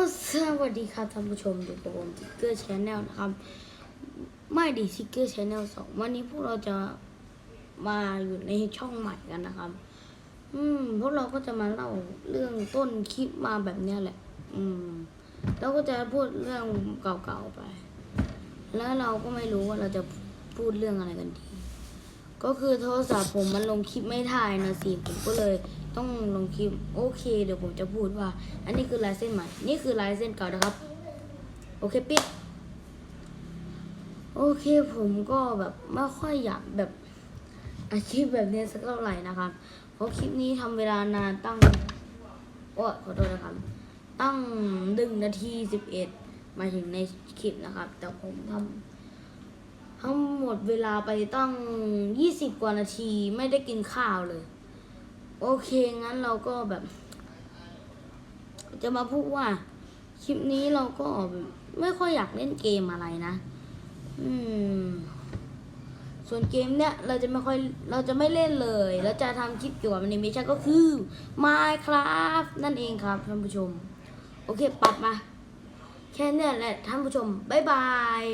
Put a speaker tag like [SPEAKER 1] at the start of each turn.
[SPEAKER 1] อสวัสดีครับท่านผู้ชมอยู่กับผมทิกเกอร์ชแนลนะครับ ไม่ดีทิกเกอร์ชแนลสองวันนี้พวกเราจะมาอยู่ในช่องใหม่กันนะครับ อืมพวกเราก็จะมาเล่าเรื่องต้นคลิปมาแบบเนี้ยแหละ อืมเราก็จะพูดเรื่องเก่าๆไป แล้วเราก็ไม่รู้ว่าเราจะพูดเรื่องอะไรกันดี ก็คือโทรศัพท์ผมมันลงคลิปไม่ได้นะสิผมก็เลยต้องลงคลิปโอเค เดี๋ยวผมจะพูดว่า อันนี้คือลายเส้นใหม่ นี่คือลายเส้นเก่านะครับ โอเคปิดโอเคผมก็แบบไม่ค่อยอยากแบบอาชีพแบบนี้สักเท่าไหร่นะครับ เพราะคลิปนี้ทำเวลานานตั้งโอ้ขอโทษนะครับ ตั้งหนึ่งนาทีสิบเอ็ดมาถึงในคลิปนะครับ แต่ผมทำทั้ง หมดเวลาไปตั้งยี่สิบกว่านาทีไม่ได้กินข้าวเลย โอเค งั้นเราก็แบบ จะมาพูดว่า คลิปนี้เราก็ไม่ค่อยอยากเล่นเกมอะไรนะ อืม ส่วนเกมเนี้ยเราจะไม่ค่อยเราจะไม่เล่นเลย เราจะทำคลิปเกี่ยวกับอนิเมชันก็คือ Minecraft นั่นเองครับท่านผู้ชม โอเค ปรับมา แค่เนี้ยแหละท่านผู้ชม บ๊ายบาย